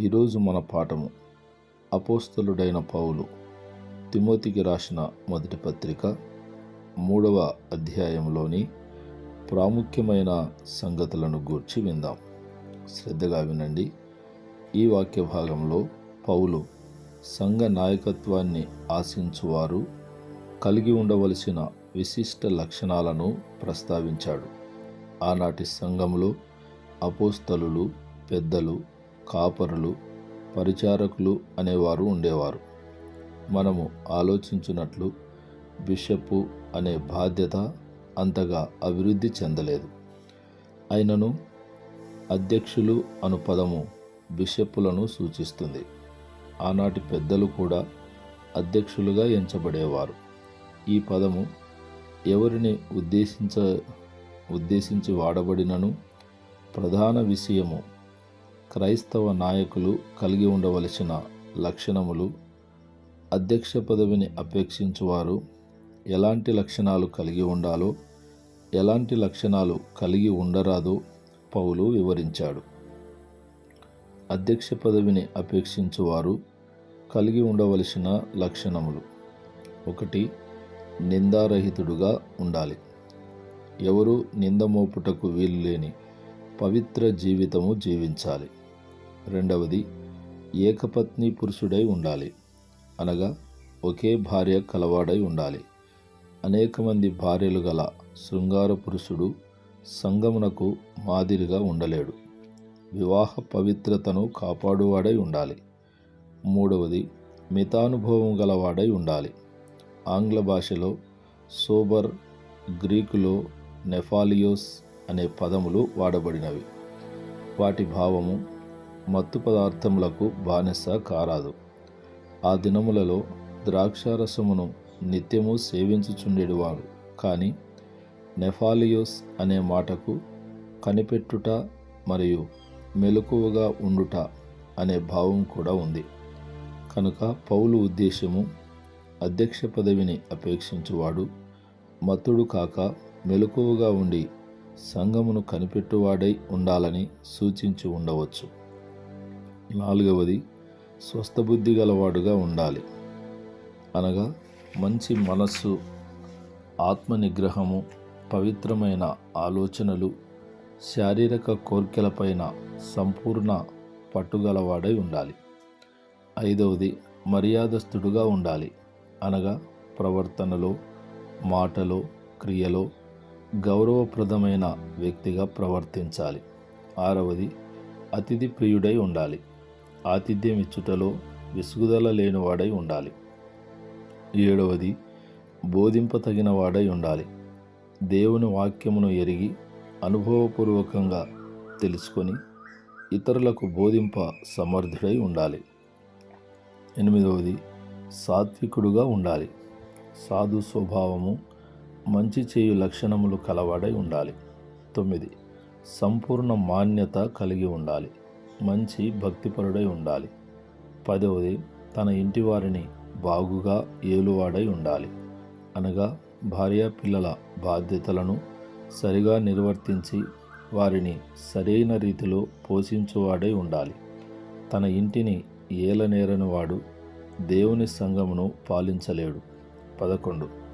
ఈరోజు మన పాఠము. అపోస్తలుడైన పౌలు తిమోతికి రాసిన మొదటి పత్రిక మూడవ అధ్యాయంలోని ప్రాముఖ్యమైన సంగతులను గూర్చి విందాం. శ్రద్ధగా వినండి. ఈ వాక్య భాగంలో పౌలు సంఘ నాయకత్వాన్ని ఆశించువారు కలిగి ఉండవలసిన విశిష్ట లక్షణాలను ప్రస్తావించాడు. ఆనాటి సంఘంలో అపోస్తలులు పెద్దలు కాపరులు పరిచారకులు అనేవారు ఉండేవారు. మనము ఆలోచించినట్లు బిషప్పు అనే బాధ్యత అంతగా అభివృద్ధి చెందలేదు. అయినను అధ్యక్షులు అను పదము బిషప్పులను సూచిస్తుంది. ఆనాటి పెద్దలు కూడా అధ్యక్షులుగా ఎంచబడేవారు. ఈ పదము ఎవరిని ఉద్దేశించ ఉద్దేశించి వాడబడినను ప్రధాన విషయము క్రైస్తవ నాయకులు కలిగి ఉండవలసిన లక్షణములు అధ్యక్ష పదవిని అపేక్షించువారు ఎలాంటి లక్షణాలు కలిగి ఉండాలో ఎలాంటి లక్షణాలు కలిగి ఉండరాదో పౌలు వివరించాడు. అధ్యక్ష పదవిని అపేక్షించువారు కలిగి ఉండవలసిన లక్షణములు. ఒకటి నిందారహితుడుగా ఉండాలి. ఎవరు నింద మోపుటకు వీలు లేని పవిత్ర జీవితము జీవించాలి. రెండవది ఏకపత్ని పురుషుడై ఉండాలి. అనగా ఒకే భార్య కలవాడై ఉండాలి. అనేక మంది భార్యలు గల శృంగార పురుషుడు సంగమునకు మాదిరిగా ఉండలేడు. వివాహ పవిత్రతను కాపాడువాడై ఉండాలి. మూడవది మితానుభవం గలవాడై ఉండాలి. ఆంగ్ల భాషలో సోబర్ గ్రీకులో నెఫాలియోస్ అనే పదములు వాడబడినవి. వాటి భావము మత్తు పదార్థములకు బానిస కారాదు. ఆ దినములలో ద్రాక్షారసమును నిత్యము సేవించుచుండేవారు కానీ నెఫాలియోస్ అనే మాటకు కనిపెట్టుట మరియు మెలకువగా ఉండుట అనే భావం కూడా ఉంది. కనుక పౌలు ఉద్దేశము అధ్యక్ష పదవిని అపేక్షించువాడు మత్తుడు కాక మెలకువగా ఉండి సంఘమును కనిపెట్టువాడై ఉండాలని సూచించి ఉండవచ్చు. నాలుగవది స్వస్థబుద్ధి గలవాడుగా ఉండాలి. అనగా మంచి మనస్సు ఆత్మ నిగ్రహము పవిత్రమైన ఆలోచనలు శారీరక కోర్కెలపైన సంపూర్ణ పట్టుగలవాడై ఉండాలి. ఐదవది మర్యాదస్థుడుగా ఉండాలి. అనగా ప్రవర్తనలో మాటలో క్రియలో గౌరవప్రదమైన వ్యక్తిగా ప్రవర్తించాలి. ఆరవది అతిథి ప్రియుడై ఉండాలి. ఆతిథ్యం ఇచ్చుటలో విసుగుదల లేనివాడై ఉండాలి. ఏడవది బోధింపతగిన వాడై ఉండాలి. దేవుని వాక్యమును ఎరిగి అనుభవపూర్వకంగా తెలుసుకొని ఇతరులకు బోధింప సమర్థుడై ఉండాలి. ఎనిమిదవది సాత్వికుడుగా ఉండాలి. సాధు స్వభావము మంచి చేయు లక్షణములు కలవాడై ఉండాలి. తొమ్మిది. సంపూర్ణ మాన్యత కలిగి ఉండాలి. మంచి భక్తిపరుడై ఉండాలి. పదవది. తన ఇంటి వారిని బాగుగా ఏలువాడై ఉండాలి. అనగా భార్య పిల్లల బాధ్యతలను సరిగా నిర్వర్తించి వారిని సరైన రీతిలో పోషించువాడై ఉండాలి. తన ఇంటిని ఏలనేరని వాడు దేవుని సంఘమును పాలించలేడు. పదకొండు.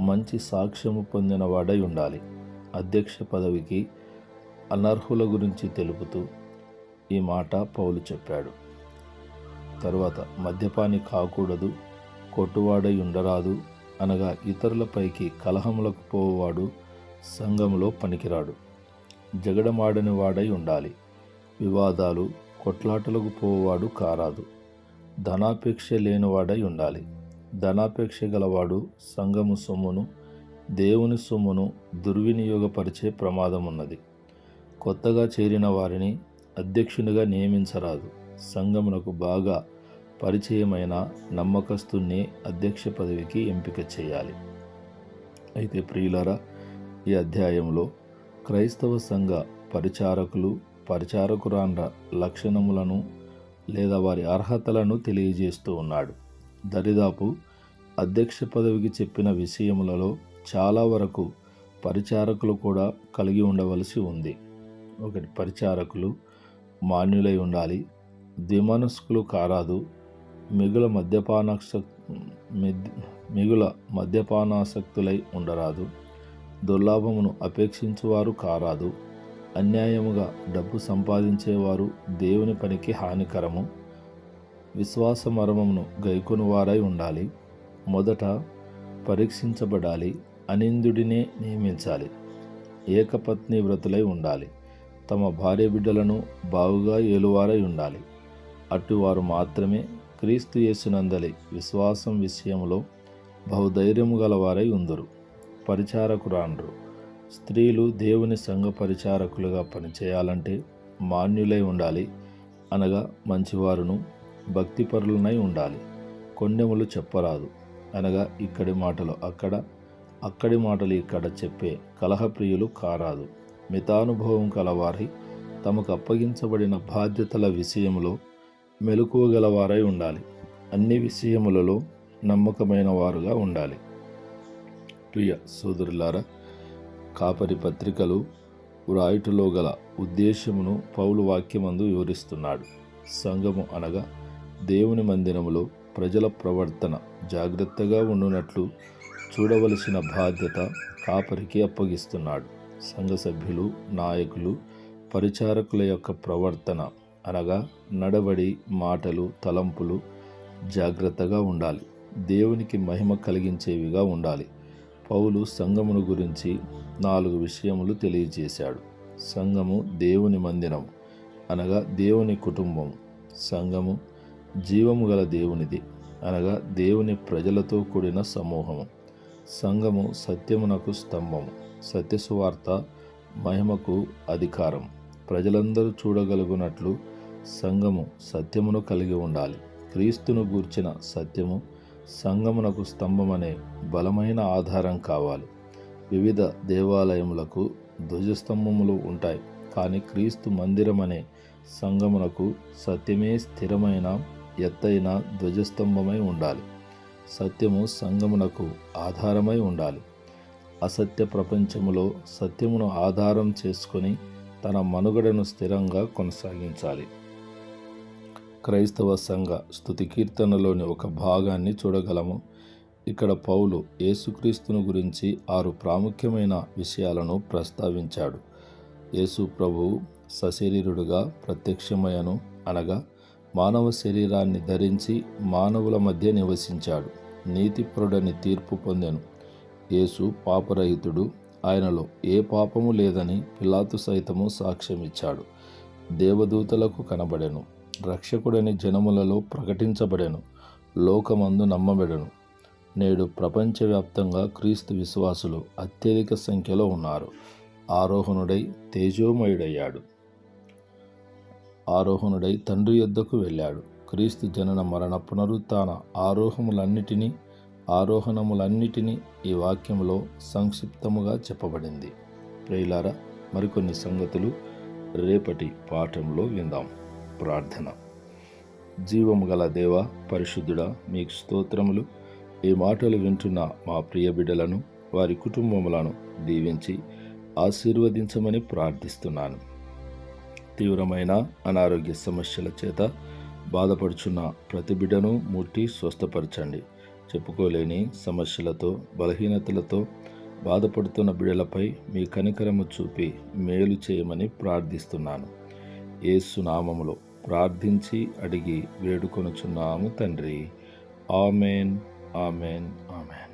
మంచి సాక్ష్యము పొందినవాడై ఉండాలి. అధ్యక్ష పదవికి అనర్హుల గురించి తెలుపుతూ ఈ మాట పౌలు చెప్పాడు. తర్వాత మద్యపాని కాకూడదు కొట్టువాడై ఉండరాదు అనగా ఇతరులపైకి కలహములకు పోవాడు సంఘంలో పనికిరాడు. జగడమాడని వాడై ఉండాలి. వివాదాలు కొట్లాటలకు పోవాడు కారాదు. ధనాపేక్ష లేనివాడై ఉండాలి. ధనాపేక్ష గలవాడు సంఘము సొమ్మును దేవుని సొమ్మును దుర్వినియోగపరిచే ప్రమాదం ఉన్నది కొత్తగా చేరిన వారిని అధ్యక్షునిగా నియమించరాదు. సంఘమునకు బాగా పరిచయమైన నమ్మకస్తుని అధ్యక్ష పదవికి ఎంపిక చేయాలి. అయితే ప్రియులరా ఈ అధ్యాయంలో క్రైస్తవ సంఘ పరిచారకులు పరిచారకురాండ్ర లక్షణములను లేదా వారి అర్హతలను తెలియజేస్తూ ఉన్నాడు. దరిదాపు అధ్యక్ష పదవికి చెప్పిన విషయములలో చాలా వరకు పరిచారకులు కూడా కలిగి ఉండవలసి ఉంది. ఒకటి పరిచారకులు మాన్యులై ఉండాలి. ద్విమనస్కులు కారాదు. మిగుల మద్యపానాస మిగుల మద్యపానాసక్తులై ఉండరాదు. దుర్లాభమును అపేక్షించువారు కారాదు. అన్యాయముగా డబ్బు సంపాదించేవారు దేవుని పనికి హానికరము. విశ్వాస మర్మమును గైకొనువారై ఉండాలి. మొదట పరీక్షించబడాలి అనిందుడినే నియమించాలి ఏకపత్ని వ్రతులై ఉండాలి తమ భార్య బిడ్డలను బావుగా ఏలువారై ఉండాలి. అటువారు మాత్రమే క్రీస్తు యేసునందలి విశ్వాసం విషయంలో బహుధైర్యము గలవారై ఉందరు. పరిచారకురాండ్రు స్త్రీలు దేవుని సంఘ పరిచారకులుగా పనిచేయాలంటే మాన్యులై ఉండాలి అనగా మంచివారును భక్తిపరులనై ఉండాలి. కొండెములు చెప్పరాదు. అనగా ఇక్కడి మాటలు అక్కడ అక్కడి మాటలు ఇక్కడ చెప్పే కలహప్రియులు కారాదు. మితానుభవం కలవారి తమకు అప్పగించబడిన బాధ్యతల విషయంలో మెలకువగలవారై ఉండాలి. అన్ని విషయములలో నమ్మకమైన వారుగా ఉండాలి. ప్రియ సోదరులారా కాపరి పత్రికలు వ్రాయుటలో గల ఉద్దేశమును పౌలు వాక్యమందు వివరిస్తున్నాడు. సంఘము అనగా దేవుని మందిరములో ప్రజల ప్రవర్తన జాగ్రత్తగా ఉండునట్లు చూడవలసిన బాధ్యత కాపరికి అప్పగిస్తున్నాడు. సంఘ సభ్యులు నాయకులు పరిచారకుల యొక్క ప్రవర్తన అనగా నడవడి మాటలు తలంపులు జాగ్రత్తగా ఉండాలి. దేవునికి మహిమ కలిగించేవిగా ఉండాలి. పౌలు సంఘమును గురించి నాలుగు విషయములు తెలియజేశాడు. సంఘము దేవుని మందిరం అనగా దేవుని కుటుంబం సంఘము జీవము గల దేవునిది. అనగా దేవుని ప్రజలతో కూడిన సమూహము. సంఘము సత్యమునకు స్తంభము. సత్యసువార్త మహిమకు అధికారం. ప్రజలందరూ చూడగలుగునట్లు సంఘము సత్యమును కలిగి ఉండాలి. క్రీస్తును గూర్చిన సత్యము సంఘమునకు స్తంభమనే బలమైన ఆధారం కావాలి. వివిధ దేవాలయములకు ధ్వజస్తంభములు ఉంటాయి. కానీ క్రీస్తు మందిరం అనే సంఘమునకు సత్యమే స్థిరమైన ఎత్తైన ధ్వజస్తంభమై ఉండాలి. సత్యము సంగమునకు ఆధారమై ఉండాలి. అసత్య ప్రపంచములో సత్యమును ఆధారం చేసుకొని తన మనుగడను స్థిరంగా కొనసాగించాలి. క్రైస్తవ సంఘ స్థుతి కీర్తనలోని ఒక భాగాన్ని చూడగలము. ఇక్కడ పౌలు యేసుక్రీస్తును గురించి ఆరు ప్రాముఖ్యమైన విషయాలను ప్రస్తావించాడు. యేసు ప్రభువు సశరీరుడుగా ప్రత్యక్షమయను అనగా మానవ శరీరాన్ని ధరించి మానవుల మధ్య నివసించాడు. నీతిప్రుడని తీర్పు పొందెను. యేసు పాపరహితుడు. ఆయనలో ఏ పాపము లేదని పిలాతు సైతము సాక్ష్యమిచ్చాడు. దేవదూతలకు కనబడెను. రక్షకుడని జనములలో ప్రకటించబడెను. లోకమందు నమ్మబడెను. నేడు ప్రపంచవ్యాప్తంగా క్రీస్తు విశ్వాసులు అత్యధిక సంఖ్యలో ఉన్నారు. ఆరోహణుడై తేజోమయుడయ్యాడు. ఆరోహణుడై తండ్రి యొద్దకు వెళ్ళాడు. క్రీస్తు జనన మరణ పునరుత్న ఆరోహములన్నిటినీ ఆరోహణములన్నిటినీ ఈ వాక్యంలో సంక్షిప్తముగా చెప్పబడింది. ప్రియులారా మరికొన్ని సంగతులు రేపటి పాఠంలో విందాం. ప్రార్థన. జీవము గల దేవ పరిశుద్ధుడా మీకు స్తోత్రములు. ఈ మాటలు వింటున్న మా ప్రియ బిడ్డలను వారి కుటుంబములను దీవించి ఆశీర్వదించమని ప్రార్థిస్తున్నాను. తీవ్రమైన అనారోగ్య సమస్యల చేత బాధపడుచున్న ప్రతి బిడ్డను ముట్టి స్వస్థపరచండి. చెప్పుకోలేని సమస్యలతో బలహీనతలతో బాధపడుతున్న బిడలపై మీ కనికరము చూపి మేలు చేయమని ప్రార్థిస్తున్నాను. ఏసునామములో ప్రార్థించి అడిగి వేడుకొనుచున్నాము తండ్రి. Amen amen amen.